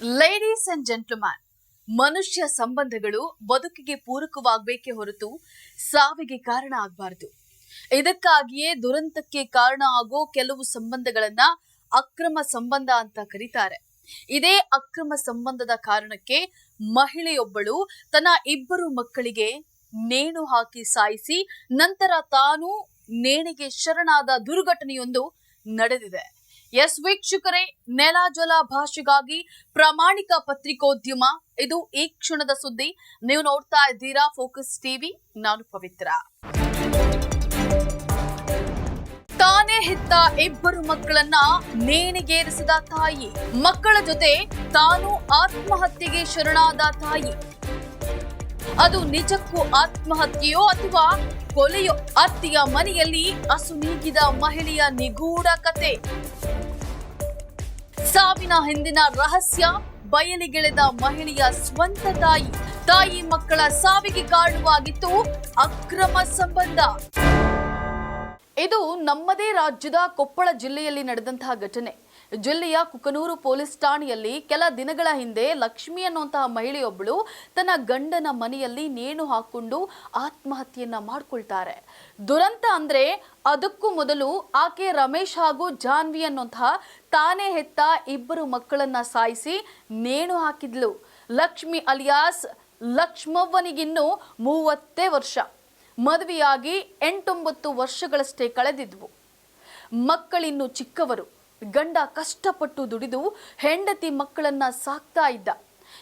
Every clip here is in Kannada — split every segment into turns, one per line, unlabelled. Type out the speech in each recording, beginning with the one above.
ಲೇಡೀಸ್ ಅಂಡ್ ಜೆಂಟ್ಲ್ಮ್ಯಾನ್ ಮನುಷ್ಯ ಸಂಬಂಧಗಳು ಬದುಕಿಗೆ ಪೂರಕವಾಗಬೇಕೇ ಹೊರತು ಸಾವಿಗೆ ಕಾರಣ ಆಗಬಾರದು. ಇದಕ್ಕಾಗಿಯೇ ದುರಂತಕ್ಕೆ ಕಾರಣ ಆಗೋ ಕೆಲವು ಸಂಬಂಧಗಳನ್ನ ಅಕ್ರಮ ಸಂಬಂಧ ಅಂತ ಕರೀತಾರೆ. ಇದೇ ಅಕ್ರಮ ಸಂಬಂಧದ ಕಾರಣಕ್ಕೆ ಮಹಿಳೆಯೊಬ್ಬಳು ತನ್ನ ಇಬ್ಬರು ಮಕ್ಕಳಿಗೆ ನೇಣು ಹಾಕಿ ಸಾಯಿಸಿ ನಂತರ ತಾನು ನೇಣಿಗೆ ಶರಣಾದ ದುರ್ಘಟನೆಯೊಂದು ನಡೆದಿದೆ. ಎಸ್ ವೀಕ್ಷಕರೇ ನೆಲ ಜಲ ಭಾಷೆಗಾಗಿ ಪ್ರಾಮಾಣಿಕ ಪತ್ರಿಕೋದ್ಯಮ. ಇದು ಈ ಕ್ಷಣದ ಸುದ್ದಿ. ನೀವು ನೋಡ್ತಾ ಇದ್ದೀರಾ ಫೋಕಸ್ ಟಿವಿ. ನಾನು ಪವಿತ್ರ. ತಾನೇ ಹೆತ್ತ ಇಬ್ಬರು ಮಕ್ಕಳನ್ನ ನೇಣಿಗೇರಿಸಿದ ತಾಯಿ. ಮಕ್ಕಳ ಜೊತೆ ತಾನು ಆತ್ಮಹತ್ಯೆಗೆ ಶರಣಾದ ತಾಯಿ. ಅದು ನಿಜಕ್ಕೂ ಆತ್ಮಹತ್ಯೆಯೋ ಅಥವಾ ಕೊಲೆಯೋ ಅತ್ತಿಯ ಮನೆಯಲ್ಲಿ ಅಸುನೀಗಿದ ಮಹಿಳೆಯ ನಿಗೂಢ ಕತೆ. ಸಾವಿನ ಹಿಂದಿನ ರಹಸ್ಯ, ಬಯಲಿಗೆಳೆದ ಮಹಿಳೆಯ ಸ್ವಂತ ತಾಯಿ ತಾಯಿ ಮಕ್ಕಳ ಸಾವಿಗೆ ಕಾರಣವಾಗಿತ್ತು ಅಕ್ರಮ ಸಂಬಂಧ. ಇದು ನಮ್ಮದೇ ರಾಜ್ಯದ ಕೊಪ್ಪಳ ಜಿಲ್ಲೆಯಲ್ಲಿ ನಡೆದಂತಹ ಘಟನೆ. ಜಿಲ್ಲೆಯ ಕುಕನೂರು ಪೊಲೀಸ್ ಠಾಣೆಯಲ್ಲಿ ಕೆಲ ದಿನಗಳ ಹಿಂದೆ ಲಕ್ಷ್ಮಿ ಅನ್ನುವಂತಹ ಮಹಿಳೆಯೊಬ್ಬಳು ತನ್ನ ಗಂಡನ ಮನೆಯಲ್ಲಿ ನೇಣು ಹಾಕೊಂಡು ಆತ್ಮಹತ್ಯೆಯನ್ನ ಮಾಡ್ಕೊಳ್ತಾರೆ. ದುರಂತ ಅಂದ್ರೆ ಅದಕ್ಕೂ ಮೊದಲು ಆಕೆ ರಮೇಶ್ ಹಾಗೂ ಜಾನ್ವಿ ಅನ್ನುವಂತಹ ತಾನೇ ಹೆತ್ತ ಇಬ್ಬರು ಮಕ್ಕಳನ್ನ ಸಾಯಿಸಿ ನೇಣು ಹಾಕಿದ್ಲು. ಲಕ್ಷ್ಮಿ ಅಲಿಯಾಸ್ ಲಕ್ಷ್ಮವ್ವನಿಗಿನ್ನು ಮೂವತ್ತೇ ವರ್ಷ. ಮದುವೆಯಾಗಿ ಎಂಟೊಂಬತ್ತು ವರ್ಷಗಳಷ್ಟೇ ಕಳೆದಿದ್ವು. ಮಕ್ಕಳಿನ್ನು ಚಿಕ್ಕವರು, ಗಂಡ ಕಷ್ಟಪಟ್ಟು ದುಡಿದು ಹೆಂಡತಿ ಮಕ್ಕಳನ್ನ ಸಾಕ್ತಾ ಇದ್ದ.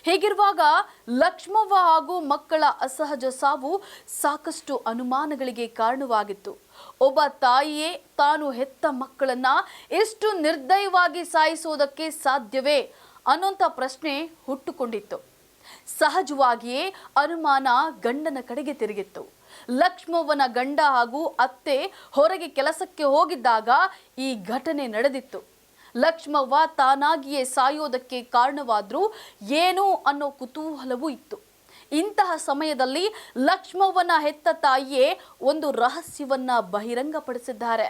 ಹೀಗಿರುವಾಗ ಲಕ್ಷ್ಮವ್ವ ಹಾಗೂ ಮಕ್ಕಳ ಅಸಹಜ ಸಾವು ಸಾಕಷ್ಟು ಅನುಮಾನಗಳಿಗೆ ಕಾರಣವಾಗಿತ್ತು. ಒಬ್ಬ ತಾಯಿಯೇ ತಾನು ಹೆತ್ತ ಮಕ್ಕಳನ್ನ ಎಷ್ಟು ನಿರ್ದಯವಾಗಿ ಸಾಯಿಸೋದಕ್ಕೆ ಸಾಧ್ಯವೇ ಅನ್ನೋಂಥ ಪ್ರಶ್ನೆ ಹುಟ್ಟುಕೊಂಡಿತ್ತು. ಸಹಜವಾಗಿಯೇ ಅನುಮಾನ ಗಂಡನ ಕಡೆಗೆ ತಿರುಗಿತ್ತು. ಲಕ್ಷ್ಮವ್ವನ ಗಂಡ ಹಾಗೂ ಅತ್ತೆ ಹೊರಗೆ ಕೆಲಸಕ್ಕೆ ಹೋಗಿದ್ದಾಗ ಈ ಘಟನೆ ನಡೆದಿತ್ತು. ಲಕ್ಷ್ಮವ್ವ ತಾನಾಗಿಯೇ ಸಾಯೋದಕ್ಕೆ ಕಾರಣವಾದ್ರೂ ಏನು ಅನ್ನೋ ಕುತೂಹಲವೂ ಇತ್ತು. ಇಂತಹ ಸಮಯದಲ್ಲಿ ಲಕ್ಷ್ಮವ್ವನ ಹೆತ್ತ ತಾಯಿಯೇ ಒಂದು ರಹಸ್ಯವನ್ನ ಬಹಿರಂಗಪಡಿಸಿದ್ದಾರೆ.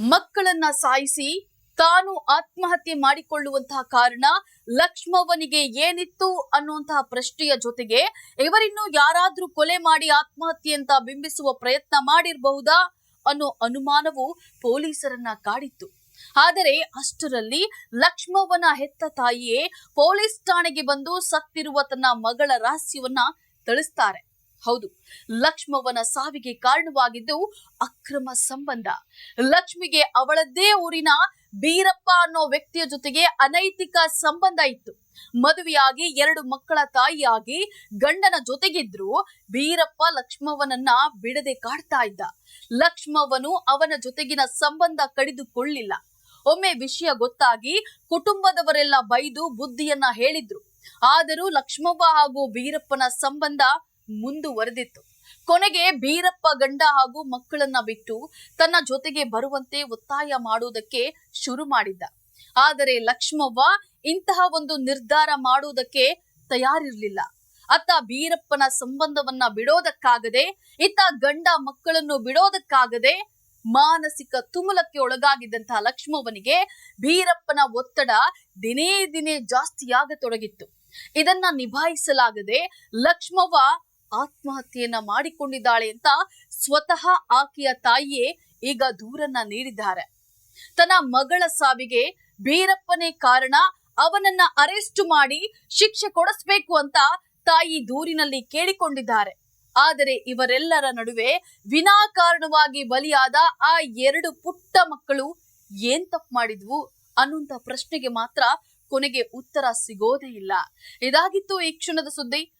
ಮಕ್ಕಳನ್ನ ಸಾಯಿಸಿ ತಾನು ಆತ್ಮಹತ್ಯೆ ಮಾಡಿಕೊಳ್ಳುವಂತಹ ಕಾರಣ ಲಕ್ಷ್ಮವನಿಗೆ ಏನಿತ್ತು ಅನ್ನುವಂತಹ ಪ್ರಶ್ನೆಯ ಜೊತೆಗೆ ಇವರಿನ್ನು ಯಾರಾದ್ರೂ ಕೊಲೆ ಮಾಡಿ ಆತ್ಮಹತ್ಯೆ ಅಂತ ಬಿಂಬಿಸುವ ಪ್ರಯತ್ನ ಮಾಡಿರಬಹುದಾ ಅನ್ನೋ ಅನುಮಾನವು ಪೊಲೀಸರನ್ನ ಕಾಡಿತ್ತು. ಆದರೆ ಅಷ್ಟರಲ್ಲಿ ಲಕ್ಷ್ಮವನ ಹೆತ್ತ ತಾಯಿಯೇ ಪೊಲೀಸ್ ಠಾಣೆಗೆ ಬಂದು ಸತ್ತಿರುವ ತನ್ನ ಮಗಳ ರಹಸ್ಯವನ್ನ ತಿಳಿಸ್ತಾರೆ. ಹೌದು, ಲಕ್ಷ್ಮವ್ವನ ಸಾವಿಗೆ ಕಾರಣವಾಗಿದ್ದು ಅಕ್ರಮ ಸಂಬಂಧ. ಲಕ್ಷ್ಮಿಗೆ ಅವಳದ್ದೇ ಊರಿನ ಬೀರಪ್ಪ ಅನ್ನೋ ವ್ಯಕ್ತಿಯ ಜೊತೆಗೆ ಅನೈತಿಕ ಸಂಬಂಧ ಇತ್ತು. ಮದುವೆಯಾಗಿ ಎರಡು ಮಕ್ಕಳ ತಾಯಿಯಾಗಿ ಗಂಡನ ಜೊತೆಗಿದ್ರು ಬೀರಪ್ಪ ಲಕ್ಷ್ಮವ್ವನನ್ನ ಬಿಡದೆ ಕಾಡ್ತಾ ಇದ್ದ. ಲಕ್ಷ್ಮವ್ವನು ಅವನ ಜೊತೆಗಿನ ಸಂಬಂಧ ಕಡಿದುಕೊಳ್ಳಿಲ್ಲ. ಒಮ್ಮೆ ವಿಷಯ ಗೊತ್ತಾಗಿ ಕುಟುಂಬದವರೆಲ್ಲ ಬೈದು ಬುದ್ಧಿಯನ್ನ ಹೇಳಿದ್ರು. ಆದರೂ ಲಕ್ಷ್ಮವ್ವ ಹಾಗೂ ಬೀರಪ್ಪನ ಸಂಬಂಧ ಮುಂದುವರೆದಿತ್ತು. ಕೊನೆಗೆ ಬೀರಪ್ಪ ಗಂಡ ಹಾಗೂ ಮಕ್ಕಳನ್ನ ಬಿಟ್ಟು ತನ್ನ ಜೊತೆಗೆ ಬರುವಂತೆ ಒತ್ತಾಯ ಮಾಡುವುದಕ್ಕೆ ಶುರು ಮಾಡಿದ್ದ. ಆದರೆ ಲಕ್ಷ್ಮವ್ವ ಇಂತಹ ಒಂದು ನಿರ್ಧಾರ ಮಾಡುವುದಕ್ಕೆ ತಯಾರಿರ್ಲಿಲ್ಲ. ಅತ್ತ ಬೀರಪ್ಪನ ಸಂಬಂಧವನ್ನ ಬಿಡೋದಕ್ಕಾಗದೆ, ಇತ್ತ ಗಂಡ ಮಕ್ಕಳನ್ನು ಬಿಡೋದಕ್ಕಾಗದೆ ಮಾನಸಿಕ ತುಮುಲಕ್ಕೆ ಒಳಗಾಗಿದ್ದಂತಹ ಲಕ್ಷ್ಮವ್ವನಿಗೆ ಬೀರಪ್ಪನ ಒತ್ತಡ ದಿನೇ ದಿನೇ ಜಾಸ್ತಿಯಾಗತೊಡಗಿತ್ತು. ಇದನ್ನ ನಿಭಾಯಿಸಲಾಗದೆ ಲಕ್ಷ್ಮವ್ವ ಆತ್ಮಹತ್ಯೆಯನ್ನ ಮಾಡಿಕೊಂಡಿದ್ದಾಳೆ ಅಂತ ಸ್ವತಃ ಆಕೆಯ ತಾಯಿಯೇ ಈಗ ದೂರನ್ನ ನೀಡಿದ್ದಾರೆ. ತನ್ನ ಮಗಳ ಸಾವಿಗೆ ಬೀರಪ್ಪನೇ ಕಾರಣ, ಅವನನ್ನ ಅರೆಸ್ಟ್ ಮಾಡಿ ಶಿಕ್ಷೆ ಕೊಡಿಸ್ಬೇಕು ಅಂತ ತಾಯಿ ದೂರಿನಲ್ಲಿ ಕೇಳಿಕೊಂಡಿದ್ದಾರೆ. ಆದರೆ ಇವರೆಲ್ಲರ ನಡುವೆ ವಿನಾಕಾರಣವಾಗಿ ಬಲಿಯಾದ ಆ ಎರಡು ಪುಟ್ಟ ಮಕ್ಕಳು ಏನ್ ತಪ್ಪು ಮಾಡಿದ್ವು ಅನ್ನುವಂತ ಪ್ರಶ್ನೆಗೆ ಮಾತ್ರ ಕೊನೆಗೆ ಉತ್ತರ ಸಿಗೋದೇ ಇಲ್ಲ. ಇದಾಗಿತ್ತು ಈ ಕ್ಷಣದ ಸುದ್ದಿ.